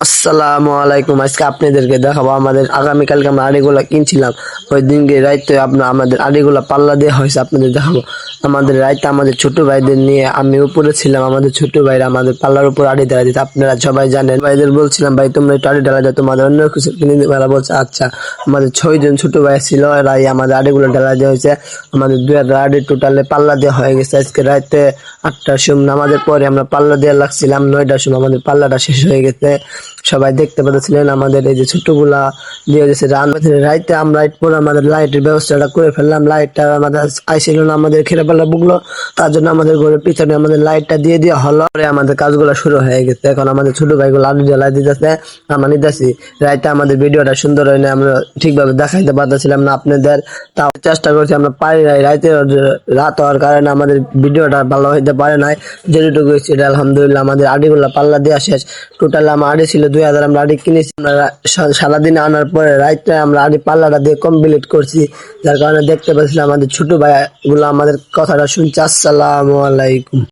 আসসালামু আলাইকুম। আজকে আপনাদেরকে দেখাবো আমাদের আগামীকালকে আমরা আড়িগুলা কিনছিলাম। ওই দিনকে রাইতে আপনার আমাদের আড়িগুলা পাল্লা দেওয়া হয়েছে, আপনাদের দেখাবো। আমাদের রাইতে আমাদের ছোট ভাইদের নিয়ে আমি উপরে ছিলাম, আমাদের ছোট ভাইরা আমাদের পাল্লার উপর আড়ি দেওয়া দিতে। আপনারা সবাই জানেন, ভাইদের বলছিলাম, ভাই, তোমরা একটু আড়ি ডালা দাও, তোমাদের অন্য কিছু কিনে দিবে বলছে আচ্ছা। আমাদের ছয় জন ছোট ভাই ছিল, রাই আমাদের আড়িগুলো ডালা দেওয়া হয়েছে। আমাদের দুই হাজার আড়ি টোটালে পাল্লা দেওয়া হয়ে গেছে। আজকে রাইতে আটটার সময় নামাজের পরে আমরা পাল্লা দেওয়া লাগছিলাম, নয়টার সময় আমাদের পাল্লাটা শেষ হয়ে গেছে। সবাই দেখতে পাচ্ছিলেন আমাদের এই যে ছোটগুলা দিয়ে গেছে রান রাইতে আমরা পরে আমাদের লাইটের ব্যবস্থাটা করে ফেললাম। লাইটটা আমাদের আইছিল না আমাদের খেরাপাল্লা বুকলো। তার জন্য আমাদের ঘরের পিছনে আমাদের লাইটটা দিয়ে দেওয়া হলো। পরে আমাদের কাজগুলো শুরু হয়ে গেছে। এখন আমাদের ছোট ভাইগুলো আলু জ্বালাই দিতেছে। আমরা নিতেছি। রাইতে আমাদের ভিডিওটা সুন্দর হয়নি আমরা ঠিকভাবে দেখাইতে পারতেছিলাম না আপনাদের। তাও চেষ্টা করছি আমরা পারি নাই। রাইতে রাত হওয়ার কারণে আমাদের ভিডিওটা ভালো হইতে পারে নাই। যেটুকু হয়েছে আলহামদুলিল্লাহ আমাদের আড়িগুলো পাল্লা দেওয়া শেষ। টোটাল আমার আড়ি ছিল দুই হাজার আমরা আড়ি কিনেছি, আমরা সারাদিনে আনার পরে রাইতে আমরা আড়ি পাল্লাটা দিয়ে কমপ্লিট করছি, যার কারণে দেখতে পাচ্ছিলাম আমাদের ছোট ভাইগুলো আমাদের কথাটা শুনছে, আসসালামু আলাইকুম।